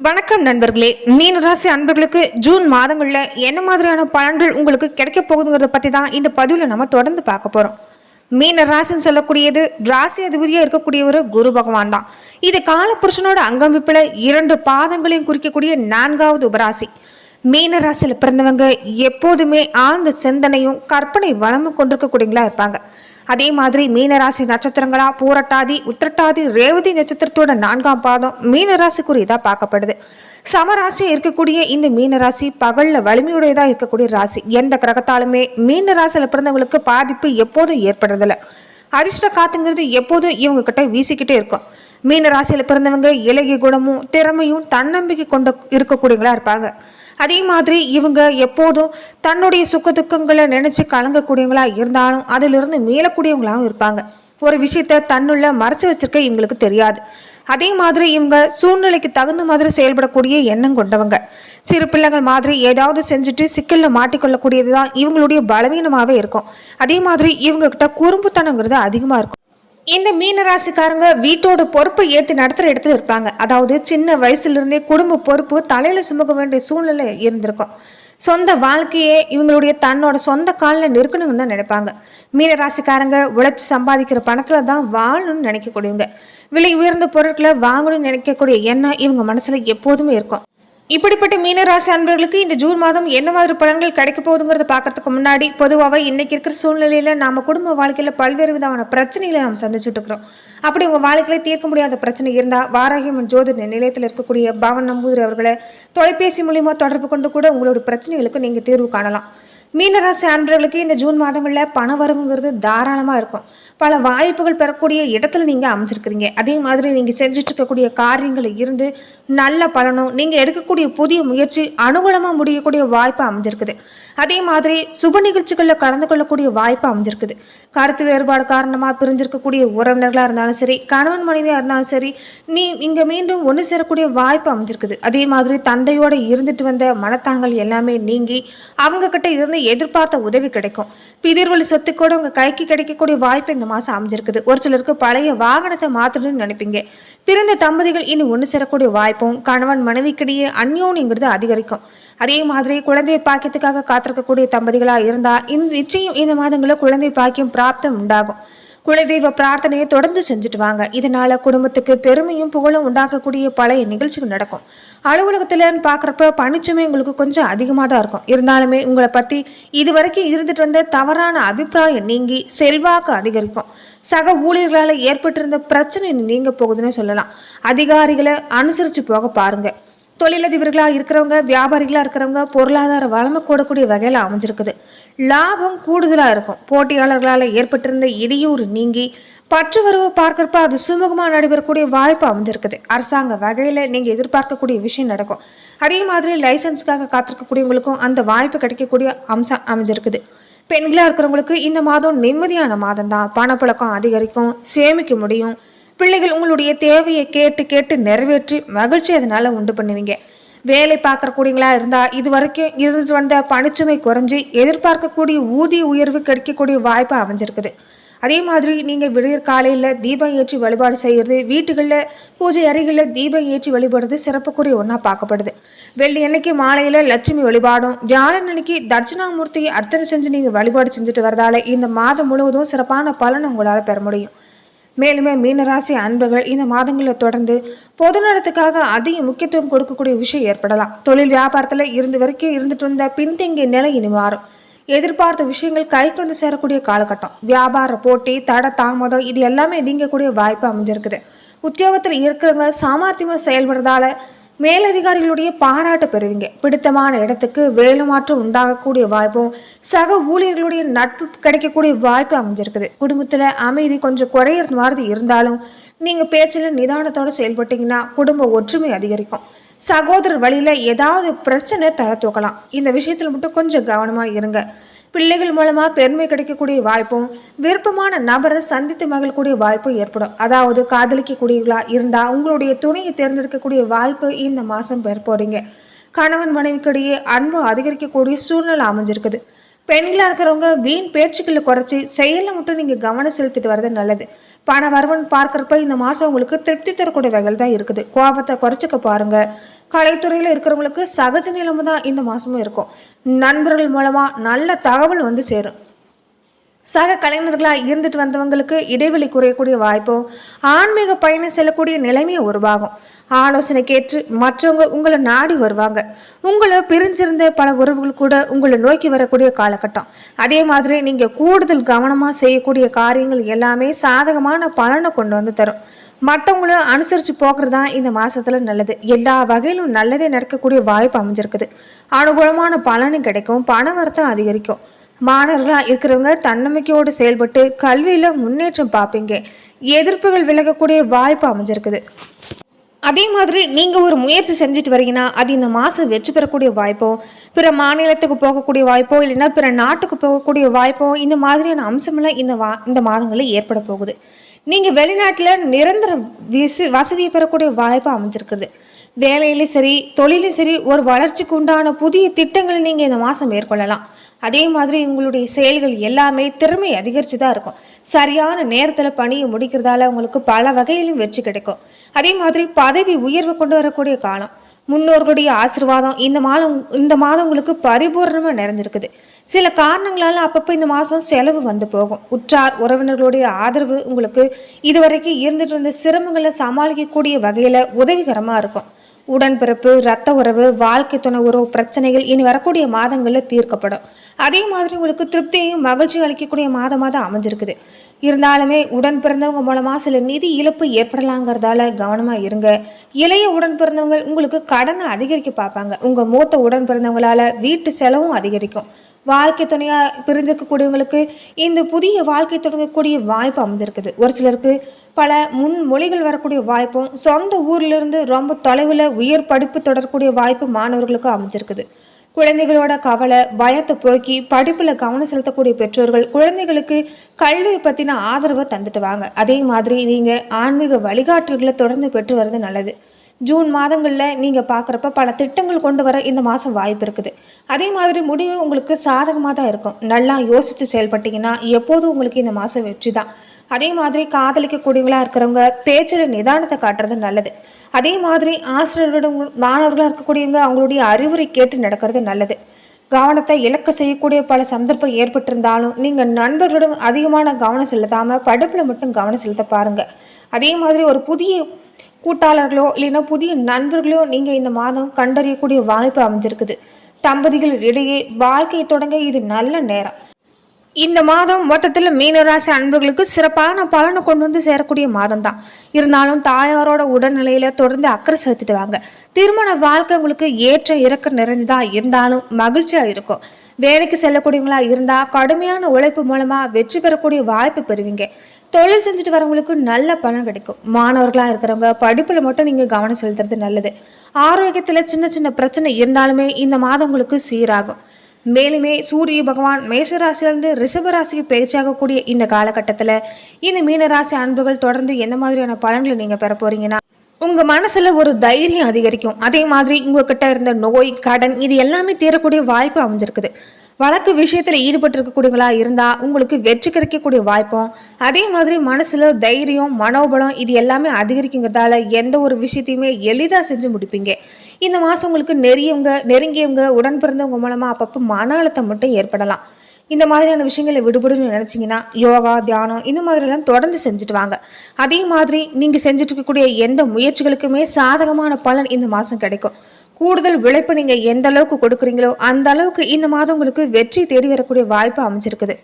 வணக்கம் நண்பர்களே. மீனராசி அன்பர்களுக்கு ஜூன் மாதங்களில் என்ன மாதிரியான பலன்கள் உங்களுக்கு கிடைக்க போகுதுங்கிறத பற்றி தான் இந்த பதிவில் நம்ம தொடர்ந்து பார்க்க போகிறோம் மீன ராசின்னு சொல்லக்கூடியது ராசி அதிபதியா இருக்கக்கூடியவர் குரு பகவான் தான். இது காலபுருஷனோட அங்கமிப்பில் இரண்டு பாதங்களையும் குறிக்கக்கூடிய நான்காவது உபராசி. மீன ராசியில் பிறந்தவங்க எப்போதுமே ஆழ்ந்த சிந்தனையும் கற்பனை வளமும் கொண்டிருக்கக்கூடியங்களா இருப்பாங்க. அதே மாதிரி மீனராசி நட்சத்திரங்களா பூரட்டாதி உத்திரட்டாதி ரேவதி நட்சத்திரத்தோட நான்காம் பாதம் மீனராசிக்குரியதா பார்க்கப்படுது. சமராசி இருக்கக்கூடிய இந்த மீனராசி பகல்ல வலிமையுடையதா இருக்கக்கூடிய ராசி. எந்த கிரகத்தாலுமே மீனராசியில பிறந்தவங்களுக்கு பாதிப்பு எப்போதும் ஏற்படுறதில்ல. அதிர்ஷ்ட காத்துங்கிறது எப்போதும் இவங்க கிட்ட வீசிக்கிட்டே இருக்கும். மீனராசியில் பிறந்தவங்க இலகிய குணமும் திறமையும் தன்னம்பிக்கை கொண்ட இருக்கக்கூடியவங்களா இருப்பாங்க. அதே மாதிரி இவங்க எப்போதும் தன்னுடைய சுக்க துக்கங்களை நினச்சி கலங்கக்கூடியவங்களா இருந்தாலும் அதிலிருந்து மீளக்கூடியவங்களாகவும் இருப்பாங்க. ஒரு விஷயத்த தன்னுள்ள மறைச்சு வச்சிருக்க இவங்களுக்கு தெரியாது. அதே மாதிரி இவங்க சூழ்நிலைக்கு தகுந்த மாதிரி செயல்படக்கூடிய எண்ணம் கொண்டவங்க. சிறு பிள்ளைகள் மாதிரி ஏதாவது செஞ்சுட்டு சிக்கலில் மாட்டிக்கொள்ளக்கூடியது தான் இவங்களுடைய பலவீனமாகவே இருக்கும். அதே மாதிரி இவங்கக்கிட்ட குறும்புத்தனங்கிறது அதிகமாக இருக்கும். இந்த மீனராசிக்காரங்க வீட்டோட பொறுப்பை ஏற்று நடத்துகிற இடத்துல இருப்பாங்க அதாவது சின்ன வயசுலேருந்தே குடும்ப பொறுப்பு தலையில் சுமக்க வேண்டிய சூழ்நிலை இருந்திருக்கும். சொந்த வாழ்க்கையே இவங்களுடைய தன்னோட சொந்த காலில் நிற்கணும்னு தான் நினைப்பாங்க. மீனராசிக்காரங்க உழைச்சி சம்பாதிக்கிற பணத்தில் தான் வாழணும்னு நினைக்கக்கூடியவங்க. விலை உயர்ந்த பொருட்களை வாங்கணும்னு நினைக்கக்கூடிய எண்ணம் இவங்க மனசில் எப்போதுமே இருக்கும். இப்படிப்பட்ட மீனராசி அன்பர்களுக்கு இந்த ஜூன் மாதம் என்ன மாதிரி பலன்கள் கிடைக்க போகுதுங்கிறத பார்க்கறதுக்கு முன்னாடி பொதுவாக இன்னைக்கு இருக்கிற சூழ்நிலையில நாம குடும்ப வாழ்க்கையில பல்வேறு விதமான பிரச்சனைகளை நாம் சந்திச்சுட்டு இருக்கிறோம். அப்படி உங்க வாழ்க்கையில தீர்க்க முடியாத பிரச்சனை இருந்தா வாராகியம்மன் ஜோதிட நிலையத்தில் இருக்கக்கூடிய பவன் நம்பூதிரி அவர்களை தொலைபேசி மூலியமா தொடர்பு கொண்டு கூட உங்களோட பிரச்சனைகளுக்கு நீங்க தீர்வு காணலாம். மீனராசி அன்பர்களுக்கு இந்த ஜூன் மாதங்களில் பண வரவுங்கிறது தாராளமாக இருக்கும். பல வாய்ப்புகள் பெறக்கூடிய இடத்துல நீங்கள் அமைஞ்சிருக்கிறீங்க. அதே மாதிரி நீங்கள் செஞ்சுட்டு இருக்கக்கூடிய காரியங்களில் இருந்து நல்ல பலனும் நீங்கள் எடுக்கக்கூடிய புதிய முயற்சி அனுகூலமாக முடியக்கூடிய வாய்ப்பு அமைஞ்சிருக்குது. அதே மாதிரி சுப நிகழ்ச்சிகளில் கலந்து கொள்ளக்கூடிய வாய்ப்பு அமைஞ்சிருக்குது. கருத்து வேறுபாடு காரணமாக பிரிஞ்சிருக்கக்கூடிய உறவினர்களாக இருந்தாலும் சரி கணவன் மனைவியாக இருந்தாலும் சரி நீ இங்கே மீண்டும் ஒன்று சேரக்கூடிய வாய்ப்பு அமைஞ்சிருக்குது. அதே மாதிரி தந்தையோடு இருந்துட்டு வந்த மனத்தாங்கள் எல்லாமே நீங்கி அவங்கக்கிட்ட இருந்து எதிர்பார்த்த உதவி கிடைக்கும். பிதிர்வழி சொத்து கூட உங்கள் கைக்கு கிடைக்கக்கூடிய வாய்ப்பு இந்த மாசம் அமைஞ்சிருக்குது. ஒரு சிலருக்கு பழைய வாகனத்தை மாற்றணும்னு நினைப்பீங்க. பிறந்த தம்பதிகள் இனி ஒன்று சேரக்கூடிய வாய்ப்பும் கணவன் மனைவிக்கிடையே அந்யோன்யங்கிறது அதிகரிக்கும். அதே மாதிரி குழந்தை பாக்கியத்துக்காக காத்திருக்கக்கூடிய தம்பதிகளாக இருந்தால் இந்த நிச்சயம் இந்த மாதங்களில் குழந்தை பாக்கியம் பிராப்தம் உண்டாகும். குலதெய்வ பிரார்த்தனையை தொடர்ந்து செஞ்சுட்டு வாங்க. இதனால குடும்பத்துக்கு பெருமையும் புகழும் உண்டாக்கக்கூடிய பழைய நிகழ்ச்சிகள் நடக்கும். அலுவலகத்துலன்னு பார்க்குறப்ப பணிச்சுமே உங்களுக்கு கொஞ்சம் அதிகமாக தான் இருக்கும். இருந்தாலுமே உங்களை பற்றி இது வரைக்கும் இருந்துட்டு வந்த தவறான அபிப்பிராயம் நீங்கி செல்வாக்கு அதிகரிக்கும். சக ஊழியர்களால் ஏற்பட்டிருந்த பிரச்சனை நீங்க போகுதுன்னு சொல்லலாம். அதிகாரிகளை அனுசரித்து போக பாருங்க. தொழிலதிபர்களாக இருக்கிறவங்க வியாபாரிகளாக இருக்கிறவங்க பொருளாதார வளமை கூடக்கூடிய வகையில் அமைஞ்சிருக்குது. லாபம் கூடுதலாக இருக்கும். போட்டியாளர்களால் ஏற்பட்டிருந்த இடையூறு நீங்கி பற்று வரவு பார்க்குறப்ப அது சுமூகமாக நடைபெறக்கூடிய வாய்ப்பு அமைஞ்சிருக்குது. அரசாங்க வகையில் நீங்கள் எதிர்பார்க்கக்கூடிய விஷயம் நடக்கும். அதே மாதிரி லைசன்ஸ்க்காக காத்திருக்கக்கூடியவங்களுக்கும் அந்த வாய்ப்பு கிடைக்கக்கூடிய அம்சம் அமைஞ்சிருக்குது. பெண்களாக இருக்கிறவங்களுக்கு இந்த மாதம் நிம்மதியான மாதம் தான் பணப்பழக்கம் அதிகரிக்கும் சேமிக்க முடியும். பிள்ளைகள் உங்களுடைய தேவையை கேட்டு கேட்டு நிறைவேற்றி மகிழ்ச்சி அதனால உண்டு பண்ணுவீங்க. வேலை பார்க்கக்கூடியங்களா இருந்தால் இது வரைக்கும் இருந்துட்டு வந்த பணிச்சுமை குறைஞ்சி எதிர்பார்க்கக்கூடிய ஊதிய உயர்வு கிடைக்கக்கூடிய வாய்ப்பு அமைஞ்சிருக்குது. அதே மாதிரி நீங்கள் விடியற் காலையில் தீபம் ஏற்றி வழிபாடு செய்கிறது வீட்டுகளில் பூஜை அறைகளில் தீபம் ஏற்றி வழிபடுறது சிறப்புக்குரிய ஒன்றா பார்க்கப்படுது. வெள்ளி அன்னைக்கு மாலையில் லட்சுமி வழிபாடும் வியாழன் அன்னைக்கு தட்சிணாமூர்த்தியை அர்ச்சனை செஞ்சு நீங்கள் வழிபாடு செஞ்சுட்டு வரதால இந்த மாதம் முழுவதும் சிறப்பான பலனை உங்களால் பெற முடியும். மேலுமே மீனராசி அன்பர்கள் இந்த மாதங்களில் தொடர்ந்து பொது நலத்துக்காக அதிக முக்கியத்துவம் கொடுக்கக்கூடிய விஷயம் ஏற்படலாம். தொழில் வியாபாரத்தில் இருந்து வரைக்கும் இருந்துட்டு இருந்த பின்தங்கிய நிலை இனி மாறும். எதிர்பார்த்த விஷயங்கள் கைக்கு வந்து சேரக்கூடிய காலகட்டம். வியாபார போட்டி தட தாமதம் இது எல்லாமே நீங்கக்கூடிய வாய்ப்பு அமைஞ்சிருக்குது. உத்தியோகத்தில் இருக்கிறவங்க சாமர்த்தியமாக செயல்படுறதால மேலதிகாரிகளுடைய பாராட்டு பெறுவீங்க. பிடித்தமான இடத்துக்கு வேலை மாற்றம் உண்டாகக்கூடிய வாய்ப்பும் சக ஊழியர்களுடைய நட்பு கிடைக்கக்கூடிய வாய்ப்பு அமைஞ்சிருக்குது. குடும்பத்தில் அமைதி கொஞ்சம் குறையிற மாதிரி இருந்தாலும் நீங்கள் பேச்சில் நிதானத்தோடு செயல்பட்டீங்கன்னா குடும்ப ஒற்றுமை அதிகரிக்கும். சகோதரர் வழியில் ஏதாவது பிரச்சனை தலை தூக்கலாம். இந்த விஷயத்தில் மட்டும் கொஞ்சம் கவனமாக இருங்க. பிள்ளைகள் மூலமாக பெருமை கிடைக்கக்கூடிய வாய்ப்பும் விருப்பமான நபரை சந்தித்து மகிழக்கூடிய வாய்ப்பும் ஏற்படும். அதாவது காதலிக்கக்கூடியவங்களா இருந்தால் உங்களுடைய துணையை தேர்ந்தெடுக்கக்கூடிய வாய்ப்பு இந்த மாதம் பெற போகிறீங்க கணவன் மனைவிக்கிடையே அன்பு அதிகரிக்கக்கூடிய சூழ்நிலை அமைஞ்சிருக்குது. பெண்களாக இருக்கிறவங்க வீண் பேச்சுக்களை குறைச்சி செயலில் மட்டும் நீங்கள் கவனம் செலுத்திட்டு வர்றது நல்லது. பண வரவன் பார்க்குறப்ப இந்த மாதம் உங்களுக்கு திருப்தி தரக்கூடிய வகையில் தான் இருக்குது. கோபத்தை குறைச்சிக்க பாருங்கள் கலைத்துறையில் இருக்கிறவங்களுக்கு சகஜ நிலைமை தான் இந்த மாதமும் இருக்கும். நண்பர்கள் மூலமாக நல்ல தகவல் வந்து சேரும். சக கலைஞர்களாக இருந்துட்டு வந்தவங்களுக்கு இடைவெளி குறையக்கூடிய வாய்ப்பும் ஆன்மீக பயணம் செல்லக்கூடிய நிலைமையும் உருவாகும். ஆலோசனை கேட்டு மற்றவங்க உங்களை நாடி வருவாங்க. உங்களை பிரிஞ்சிருந்த பல உறவுகள் கூட உங்களை நோக்கி வரக்கூடிய காலகட்டம். அதே மாதிரி நீங்கள் கூடுதல் கவனமாக செய்யக்கூடிய காரியங்கள் எல்லாமே சாதகமான பலனை கொண்டு வந்து தரும். மற்றவங்கள அனுசரித்து போக்குறது தான் இந்த மாதத்தில் நல்லது. எல்லா வகையிலும் நல்லதே நடக்கக்கூடிய வாய்ப்பு அமைஞ்சிருக்குது. அனுகூலமான பலனும் கிடைக்கும் பண வரத்தம் அதிகரிக்கும். மாணவர்களாக இருக்கிறவங்க தன்னம்பிக்கையோடு செயல்பட்டு கல்வியில் முன்னேற்றம் பார்ப்பீங்க எதிர்ப்புகள் விலகக்கூடிய வாய்ப்பு அமைஞ்சிருக்குது. அதே மாதிரி நீங்கள் ஒரு முயற்சி செஞ்சுட்டு வரீங்கன்னா அது இந்த மாதம் வெற்றி பெறக்கூடிய வாய்ப்போ பிற மாநிலத்துக்கு போகக்கூடிய வாய்ப்போ இல்லைன்னா பிற நாட்டுக்கு போகக்கூடிய வாய்ப்போ இந்த மாதிரியான அம்சமெல்லாம் இந்த வா இந்த மாதங்களில் ஏற்பட போகுது. நீங்கள் வெளிநாட்டில் நிரந்தர விசு வசதியை பெறக்கூடிய வாய்ப்பு அமைஞ்சிருக்குது. வேலையிலும் சரி தொழிலும் சரி ஒரு வளர்ச்சிக்கு உண்டான புதிய திட்டங்களை நீங்கள் இந்த மாதம் மேற்கொள்ளலாம். அதே மாதிரி உங்களுடைய செயல்கள் எல்லாமே திறமை அதிகரித்து தான் இருக்கும். சரியான நேரத்தில் பணியை முடிக்கிறதால உங்களுக்கு பல வகையிலும் வெற்றி கிடைக்கும். அதே மாதிரி பதவி உயர்வு கொண்டு வரக்கூடிய காலம். முன்னோர்களுடைய ஆசீர்வாதம் இந்த மாதம் இந்த மாதம் உங்களுக்கு பரிபூர்ணமாக நிறைஞ்சிருக்குது. சில காரணங்களால் அப்பப்போ இந்த மாதம் செலவு வந்து போகும். உற்றார் உறவினர்களுடைய ஆதரவு உங்களுக்கு இதுவரைக்கும் இருந்துட்டு இருந்த சிரமங்களை சமாளிக்கக்கூடிய வகையில் உதவிகரமாக இருக்கும். உடன்பிறப்பு இரத்த உறவு வாழ்க்கை துணை உறவு பிரச்சனைகள் இனி வரக்கூடிய மாதங்களில் தீர்க்கப்படும். அதே மாதிரி உங்களுக்கு திருப்தியையும் மகிழ்ச்சியும் அளிக்கக்கூடிய மாதமாக தான் அமைஞ்சிருக்குது. இருந்தாலுமே உடன் பிறந்தவங்க மூலமாக சில நிதி இழப்பு ஏற்படலாங்கிறதால கவனமாக இருங்க. இளைய உடன் பிறந்தவங்க உங்களுக்கு கடனை அதிகரிக்க பார்ப்பாங்க. உங்கள் மூத்த உடன் பிறந்தவங்களால் வீட்டு செலவும் அதிகரிக்கும். வாழ்க்கை துணையாக பிரிந்திருக்கக்கூடியவங்களுக்கு இந்த புதிய வாழ்க்கை தொடங்கக்கூடிய வாய்ப்பு அமைஞ்சிருக்குது ஒரு சிலருக்கு பல முன் மொழிகள் வரக்கூடிய வாய்ப்பும் சொந்த ஊர்லேருந்து ரொம்ப தொலைவில் உயர் படிப்பு தொடரக்கூடிய வாய்ப்பு மாணவர்களுக்கு அமைஞ்சிருக்குது. குழந்தைகளோட கவலை பயத்தை போக்கி படிப்பில் கவனம் செலுத்தக்கூடிய பெற்றோர்கள் குழந்தைகளுக்கு கல்வி பற்றின ஆதரவை தந்துட்டு வாங்க அதே மாதிரி நீங்கள் ஆன்மீக வழிகாட்டுகளை தொடர்ந்து பெற்று வர்றது நல்லது. ஜூன் மாதங்களில் நீங்கள் பார்க்குறப்ப பல திட்டங்கள் கொண்டு வர இந்த மாதம் வாய்ப்பு இருக்குது. அதே மாதிரி முடிவு உங்களுக்கு சாதகமாக தான் இருக்கும். நல்லா யோசித்து செயல்பட்டீங்கன்னா எப்போதும் உங்களுக்கு இந்த மாதம் வெற்றி தான் அதே மாதிரி காதலிக்கக்கூடியவங்களாக இருக்கிறவங்க பேச்சில் நிதானத்தை காட்டுறது நல்லது. அதே மாதிரி ஆசிரியர்களிடம் மாணவர்களாக இருக்கக்கூடியவங்க அவங்களுடைய அறிவுரை கேட்டு நடக்கிறது நல்லது. கவனத்தை இழக்க செய்யக்கூடிய பல சந்தர்ப்பம் ஏற்பட்டிருந்தாலும் நீங்கள் நண்பர்களிடம் அதிகமான கவனம் செலுத்தாமல் படிப்பில் மட்டும் கவனம் செலுத்த பாருங்கள் அதே மாதிரி ஒரு புதிய கூட்டாளர்களோ இல்லைன்னா புதிய நண்பர்களோ நீங்கள் இந்த மாதம் கண்டறியக்கூடிய வாய்ப்பு அமைஞ்சிருக்குது. தம்பதிகள் இடையே வாழ்க்கையை தொடங்க இது நல்ல நேரம். இந்த மாதம் மொத்தத்தில் மீனராசி அன்பர்களுக்கு சிறப்பான பலனை கொண்டு வந்து சேரக்கூடிய மாதம் தான் இருந்தாலும் தாயாரோட உடல்நிலையில தொடர்ந்து அக்கறை செலுத்திட்டு வாங்க திருமண வாழ்க்கை உங்களுக்கு ஏற்ற இறக்க நிறைஞ்சதா இருந்தாலும் மகிழ்ச்சியா இருக்கும். வேலைக்கு செல்லக்கூடியவங்களா இருந்தா கடுமையான உழைப்பு மூலமா வெற்றி பெறக்கூடிய வாய்ப்பு பெறுவீங்க. தொழில் செஞ்சுட்டு வரவங்களுக்கு நல்ல பலன் கிடைக்கும். மாணவர்களாக இருக்கிறவங்க படிப்பில் மட்டும் நீங்கள் கவனம் செலுத்துறது நல்லது. ஆரோக்கியத்தில் சின்ன சின்ன பிரச்சனை இருந்தாலுமே இந்த மாதம் உங்களுக்கு சீராகும். மேலுமே சூரிய பகவான் மேசராசிலிருந்து ரிஷபராசிக்கு பயிற்சியாகக்கூடிய இந்த காலகட்டத்தில் இந்த மீனராசி அன்புகள் தொடர்ந்து எந்த மாதிரியான பலன்களை நீங்கள் பெற போறீங்கன்னா உங்கள் மனசில் ஒரு தைரியம் அதிகரிக்கும். அதே மாதிரி உங்ககிட்ட இருந்த நோய் கடன் இது எல்லாமே தீரக்கூடிய வாய்ப்பு அமைஞ்சிருக்குது. வழக்கு விஷயத்தில் ஈடுபட்டிருக்கக்கூடியவங்களா இருந்தால் உங்களுக்கு வெற்றி கிடைக்கக்கூடிய வாய்ப்பும் அதே மாதிரி மனசில் தைரியம் மனோபலம் இது எல்லாமே அதிகரிக்குங்கிறதால எந்த ஒரு விஷயத்தையுமே எளிதாக செஞ்சு முடிப்பீங்க. இந்த மாதம் உங்களுக்கு நெறியவங்க நெருங்கியவங்க உடன் பிறந்தவங்க மூலமாக அப்பப்போ மன அழுத்தம் மட்டும் ஏற்படலாம். இந்த மாதிரியான விஷயங்களை விடுபடுன்னு நினச்சிங்கன்னா யோகா தியானம் இந்த மாதிரிலாம் தொடர்ந்து செஞ்சுட்டு வாங்க. அதே மாதிரி நீங்கள் செஞ்சுட்டு இருக்கக்கூடிய எந்த முயற்சிகளுக்குமே சாதகமான பலன் இந்த மாதம் கிடைக்கும். கூடுதல் உழைப்பு நீங்கள் எந்த அளவுக்கு கொடுக்குறீங்களோ அந்த அளவுக்கு இந்த மாதம் உங்களுக்கு வெற்றி தேடி வரக்கூடிய வாய்ப்பு அமைஞ்சிருக்குது.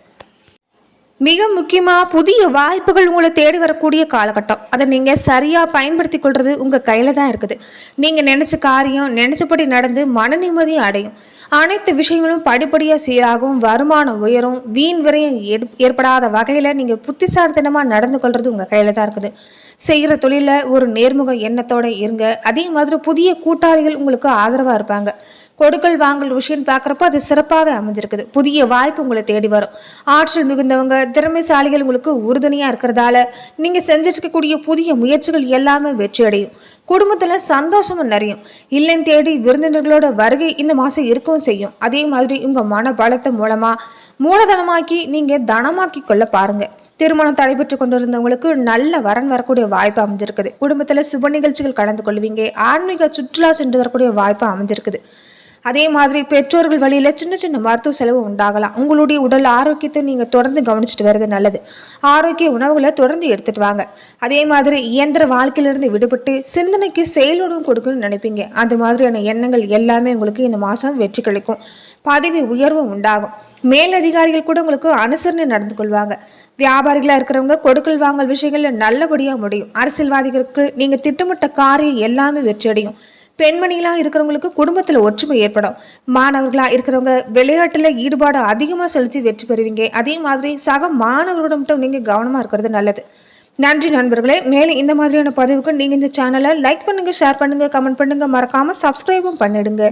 மிக முக்கியமாக புதிய வாய்ப்புகள் உங்களை தேடி வரக்கூடிய காலகட்டம். அதை நீங்கள் சரியாக பயன்படுத்தி கொள்வது உங்கள் கையில் தான் இருக்குது. நீங்கள் நினச்ச காரியம் நினச்சபடி நடந்து மன நிம்மதியும் அடையும். அனைத்து விஷயங்களும் படிப்படியாக சீராகும் வருமானம் உயரும் வீண் விரயம் ஏற்படாத வகையில் நீங்கள் புத்திசாலித்தனமாக நடந்து கொள்வது உங்கள் கையில் தான் இருக்குது. செய்கிற தொழிலில் ஒரு நேர்முக எண்ணத்தோடு இருங்க. அதே மாதிரி புதிய கூட்டாளிகள் உங்களுக்கு ஆதரவாக இருப்பாங்க. கொடுக்கல் வாங்கல் விஷயம் பார்க்குறப்ப அது சிறப்பாகவே அமைஞ்சிருக்குது. புதிய வாய்ப்பு உங்களை தேடி வரும். ஆற்றல் மிகுந்தவங்க திறமைசாலிகள் உங்களுக்கு உறுதுணையாக இருக்கிறதால நீங்கள் செஞ்சிருக்கக்கூடிய புதிய முயற்சிகள் எல்லாமே வெற்றி அடையும். குடும்பத்தில் சந்தோஷமும் நிறையும். இல்லைன்னு தேடி விருந்தினர்களோட வருகை இந்த மாதம் இருக்கவும் செய்யும். அதே மாதிரி உங்கள் மன பலத்தை மூலமாக மூலதனமாக்கி நீங்கள் தனமாக்கி கொள்ள பாருங்கள் திருமணம் தடைபெற்று கொண்டிருந்தவங்களுக்கு நல்ல வரன் வரக்கூடிய வாய்ப்பு அமைஞ்சிருக்குது. குடும்பத்தில் சுப நிகழ்ச்சிகள் கலந்து கொள்வீங்க. ஆன்மீக சுற்றுலா சென்று வரக்கூடிய வாய்ப்பு அமைஞ்சிருக்குது. அதே மாதிரி பெற்றோர்கள் வழியில் சின்ன சின்ன மருத்துவ செலவு உண்டாகலாம். உங்களுடைய உடல் ஆரோக்கியத்தை நீங்கள் தொடர்ந்து கவனிச்சுட்டு வர்றது நல்லது. ஆரோக்கிய உணவுகளை தொடர்ந்து எடுத்துட்டு வாங்க. அதே மாதிரி இயந்திர வாழ்க்கையிலிருந்து விடுபட்டு சிந்தனைக்கு செயலுடன் கொடுக்கணும்னு நினைப்பீங்க. அந்த மாதிரியான எண்ணங்கள் எல்லாமே உங்களுக்கு இந்த மாதம் வெற்றி கிடைக்கும். பதவி உயர்வு உண்டாகும். மேலதிகாரிகள் கூட உங்களுக்கு அனுசரணை நடந்து கொள்வாங்க. வியாபாரிகளாக இருக்கிறவங்க கொடுக்கல் வாங்கல் விஷயங்களில் நல்லபடியாக முடியும். அரசியல்வாதிகளுக்கு நீங்கள் திட்டமிட்ட காரியம் எல்லாமே வெற்றியடையும். பெண்மணிகளாக இருக்கிறவங்களுக்கு குடும்பத்தில் ஒற்றுமை ஏற்படும். மாணவர்களாக இருக்கிறவங்க விளையாட்டில் ஈடுபாடு அதிகமாக செலுத்தி வெற்றி பெறுவீங்க. அதே மாதிரி சக மாணவர்களோட மட்டும் நீங்கள் கவனமாக இருக்கிறது நல்லது. நன்றி நண்பர்களே. மேலும் இந்த மாதிரியான பதிவுக்கு நீங்கள் இந்த சேனலை லைக் பண்ணுங்கள் ஷேர் பண்ணுங்கள் கமெண்ட் பண்ணுங்கள் மறக்காமல் சப்ஸ்கிரைபும் பண்ணிடுங்க.